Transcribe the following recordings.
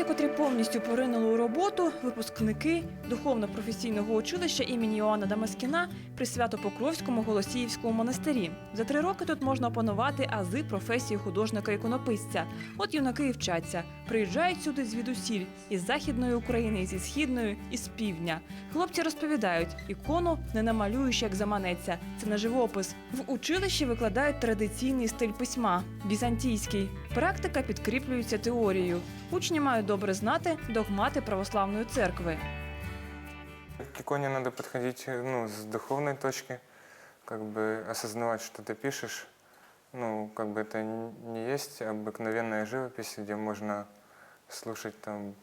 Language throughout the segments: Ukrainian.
Хлопці, котрі повністю поринули у роботу, випускники духовно-професійного училища імені Іоанна Дамаскіна при Свято-Покровському Голосіївському монастирі. За три роки тут можна опанувати ази професії художника-іконописця. От юнаки і вчаться. Приїжджають сюди звідусіль із західної України, і зі східної, і з півдня. Хлопці розповідають, ікону не намалюєш, як заманеться. Це не живопис. В училищі викладають традиційний стиль письма візантійський. Практика підкріплюється теорією. Учні мають добре знати догмати православної церкви. К иконе надо подходить ну, с духовной точки, как бы осознавать, что ты пишешь. Ну, как бы это н- не есть обыкновенная живопись, где можно слушать там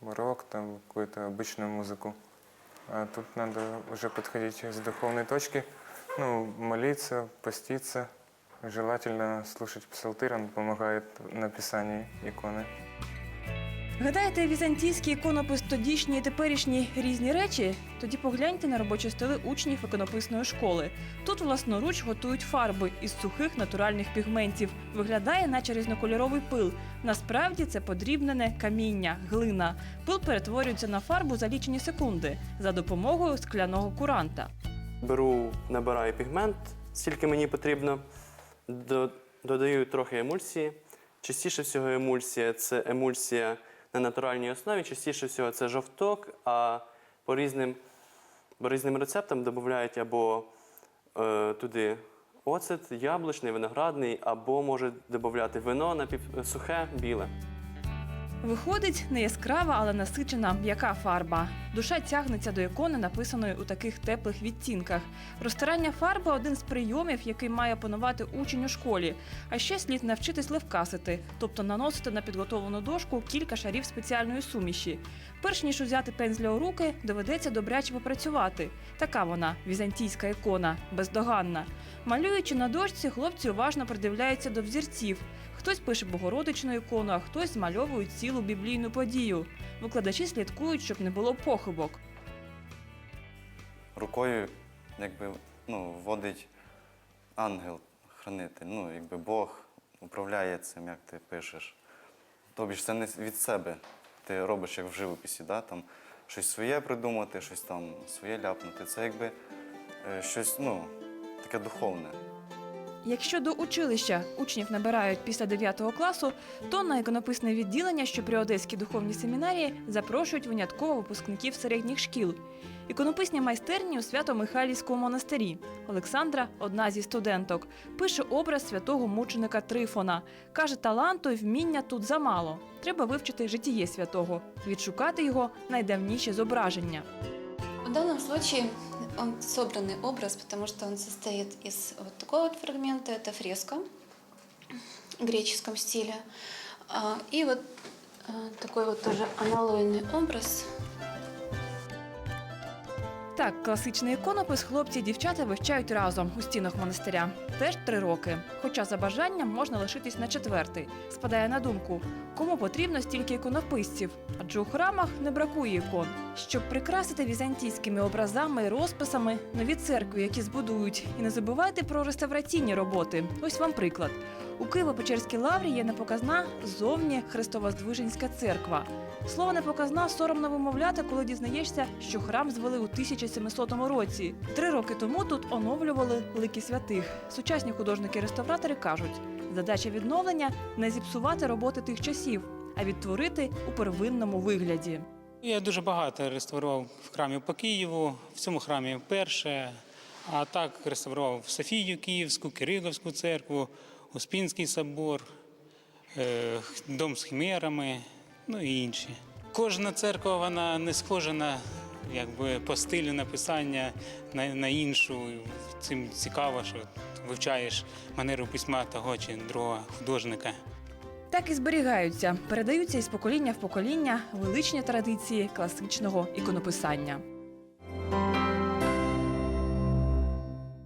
рок, там какую-то обычную музыку. А тут надо уже подходить с духовной точки, ну, молиться, поститься. Желательно слушать псалтырь, он помогает в написании иконы. Гадаєте, візантійський іконопис тодішні і теперішні різні речі? Тоді погляньте на робочі столи учнів іконописної школи. Тут власноруч готують фарби із сухих натуральних пігментів. Виглядає, наче різнокольоровий пил. Насправді це подрібнене каміння, глина. Пил перетворюється на фарбу за лічені секунди за допомогою скляного куранта. Беру, набираю пігмент, скільки мені потрібно, до- додаю трохи емульсії. Частіше всього емульсія це емульсія на натуральній основі, частіше всього це жовток, а по різним, по різним рецептам додають або е, туди оцет, яблучний, виноградний, або можуть додати вино напівсухе, біле. Виходить не яскрава, але насичена м'яка фарба. Душа тягнеться до ікони, написаної у таких теплих відтінках. Розтирання фарби один з прийомів, який має опанувати учень у школі. А ще слід навчитись левкасити, тобто наносити на підготовлену дошку кілька шарів спеціальної суміші. Перш ніж узяти пензля у руки, доведеться добряче попрацювати. Така вона візантійська ікона, бездоганна. Малюючи на дошці, хлопці уважно придивляються до взірців. Хтось пише Богородичну ікону, а хтось змальовує цілу біблійну подію. Викладачі слідкують, щоб не було похибок. рукою якби, ну, вводить ангел-хранитель, ну, якби Бог управляє цим, як ти пишеш. Тобі ж це не від себе. Ти робиш як в живописі, да? там, щось своє придумати, щось там своє ляпнути. Це якби е, щось ну, таке духовне. Якщо до училища учнів набирають після 9 класу, то на іконописне відділення, що при Одеській духовній семінарії, запрошують винятково випускників середніх шкіл. Іконописні майстерні у Свято-Михайлівському монастирі. Олександра одна зі студенток. Пише образ святого мученика Трифона. Каже, таланту і вміння тут замало. Треба вивчити житіє святого, відшукати його найдавніші зображення. В данном случае он собранный образ, потому что он состоит из вот такого вот фрагмента, это фреска в греческом стиле, А, и вот а, такой вот тоже аналойный образ Так, класичний іконопис хлопці і дівчата вивчають разом у стінах монастиря. Теж три роки. Хоча за бажанням можна лишитись на четвертий. Спадає на думку, кому потрібно стільки іконописців, адже у храмах не бракує ікон. Щоб прикрасити візантійськими образами і розписами нові церкви, які збудують. І не забувайте про реставраційні роботи. Ось вам приклад. У Києво-Печерській лаврі є непоказна ззовні Христовоздвиженська церква. Слово непоказна соромно вимовляти, коли дізнаєшся, що храм звели у 1700 році. Три роки тому тут оновлювали лики святих. Сучасні художники-реставратори кажуть, задача відновлення не зіпсувати роботи тих часів, а відтворити у первинному вигляді. Я дуже багато реставрував в храмі по Києву, в цьому храмі вперше. А так реставрував Софію Київську, Кирилівську церкву, Успінський собор, е, дом з химерами, ну і інші. Кожна церква вона не схожа на якби, по стилю написання на, на іншу. Цим цікаво, що вивчаєш манеру письма того чи другого художника. Так і зберігаються, передаються із покоління в покоління величні традиції класичного іконописання.